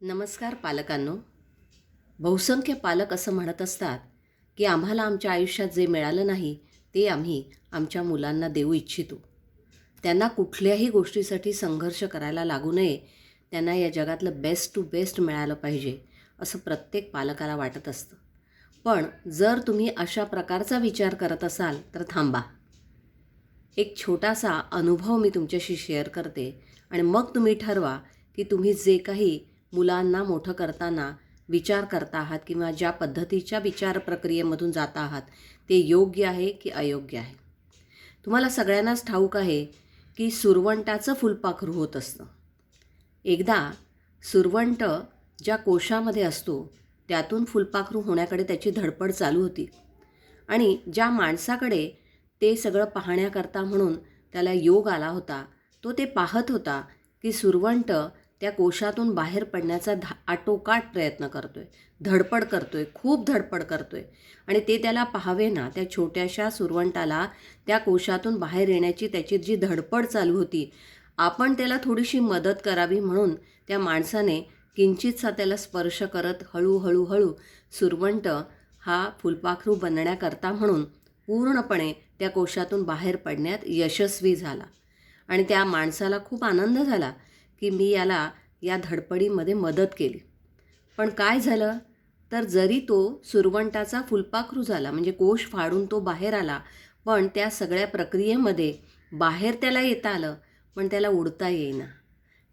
नमस्कार पालकांनो. बहुसंख्य पालक असं म्हणत असतात की आम्हाला आमच्या आयुष्यात जे मिळालं नाही ते आम्ही आमच्या मुलांना देऊ इच्छितो. त्यांना कुठल्याही गोष्टीसाठी संघर्ष करायला लागू नये. त्यांना या जगातलं बेस्ट टू बेस्ट मिळालं पाहिजे असं प्रत्येक पालकाला वाटत असतं. पण जर तुम्ही अशा प्रकारचा विचार करत असाल तर थांबा. एक छोटासा अनुभव मी तुमच्याशी शेअर करते आणि मग तुम्ही ठरवा की तुम्ही जे काही मुलांना मोठं करताना विचार करता आहात किंवा ज्या पद्धतीच्या विचार प्रक्रियेमधून जाता आहात ते योग्य आहे की अयोग्य आहे? तुम्हाला सगळ्यांनाच ठाऊक आहे की सुरवंटाचं फुलपाखरू होत असतं. एकदा सुरवंट ज्या कोशामध्ये असतो त्यातून फुलपाखरू होण्याकडे त्याची धडपड चालू होती आणि ज्या माणसाकडे ते सगळं पाहण्याकरता म्हणून त्याला योग आला होता तो ते पाहत होता की सुरवंट त्या कोशातून बाहेर पडण्याचा धा आटोकाट प्रयत्न करतोय. धडपड करतोय खूप धडपड करतोय. आणि ते त्याला पाहावे ना त्या छोट्याशा सुरवंटाला त्या कोशातून बाहेर येण्याची त्याची जी धडपड चालू होती आपण त्याला थोडीशी मदत करावी म्हणून त्या माणसाने किंचितसा त्याला स्पर्श करत हळूहळू हळू सुरवंट हा फुलपाखरू बनण्याकरता म्हणून पूर्णपणे त्या कोशातून बाहेर पडण्यात यशस्वी झाला. आणि त्या माणसाला खूप आनंद झाला. की मी याला या धडपडीमध्ये मदत केली. पण काय झालं? तर जरी तो सुरवंटाचा फुलपाखरू झाला म्हणजे कोश फाडून तो बाहेर आला पण त्या सगळ्या प्रक्रियेमध्ये बाहेर त्याला येता आलं पण त्याला उडता येईना.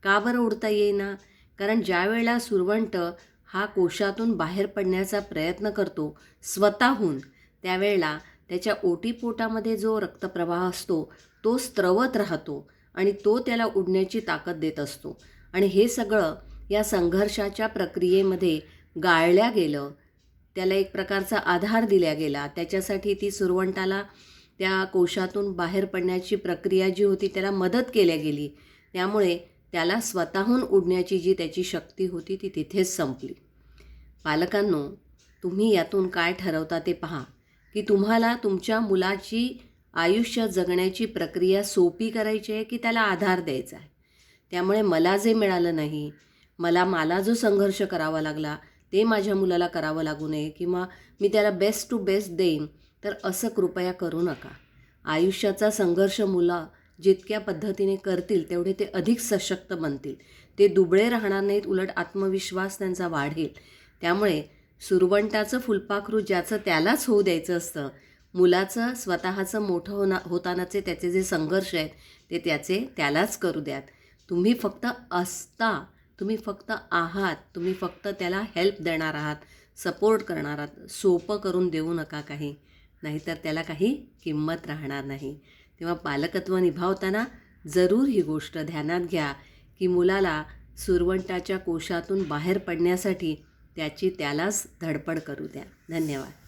का बरं उडता येईना? कारण ज्या वेळेला सुरवंट हा कोशातून बाहेर पडण्याचा प्रयत्न करतो स्वतःहून त्यावेळेला त्याच्या ओटीपोटामध्ये जो रक्तप्रवाह असतो तो स्त्रवत राहतो. आणि तो त्याला उडण्याची ताकद देत असतो. आणि हे सगळं या संघर्षाच्या प्रक्रियेमध्ये गाळल्या गेलं. त्याला एक प्रकारचा आधार दिला गेला. त्याच्यासाठी ती सुरवंटाला त्या कोशातून बाहेर पडण्याची प्रक्रिया जी होती त्याला मदत केल्या गेली. त्यामुळे त्याला स्वतःहून उडण्याची जी त्याची शक्ती होती ती तिथेच संपली. पालकांनो तुम्ही यातून काय ठरवता ते पहा. की तुम्हाला तुमच्या मुलाची आयुष्य जगण्याची प्रक्रिया सोपी करायची आहे की त्याला आधार द्यायचा आहे? त्यामुळे मला जे मिळालं नाही मला मला जो संघर्ष करावा लागला ते माझ्या मुलाला करावं लागू नये किंवा मी त्याला बेस्ट टू बेस्ट देईन तर असं कृपया करू नका. आयुष्याचा संघर्ष मुलं जितक्या पद्धतीने करतील तेवढे ते अधिक सशक्त बनतील. ते दुबळे राहणार नाहीत उलट आत्मविश्वास त्यांचा वाढेल. त्यामुळे सुरवंटाचं फुलपाखरू ज्याचं त्यालाच होऊ द्यायचं असतं मुलाचं स्वतःचं मोठं होना होतानाचे त्याचे जे संघर्ष आहेत ते त्याचे त्यालाच करू द्यात. तुम्ही फक्त असता तुम्ही फक्त आहात तुम्ही फक्त त्याला हेल्प देणार आहात सपोर्ट करणार आहात सोपं करून देऊ नका काही. नाहीतर त्याला काही किंमत राहणार नाही. तेव्हा पालकत्व निभावताना जरूर ही गोष्ट ध्यानात घ्या की मुलाला सुरवंटाच्या कोशातून बाहेर पडण्यासाठी त्याची त्यालाच धडपड करू द्या. धन्यवाद.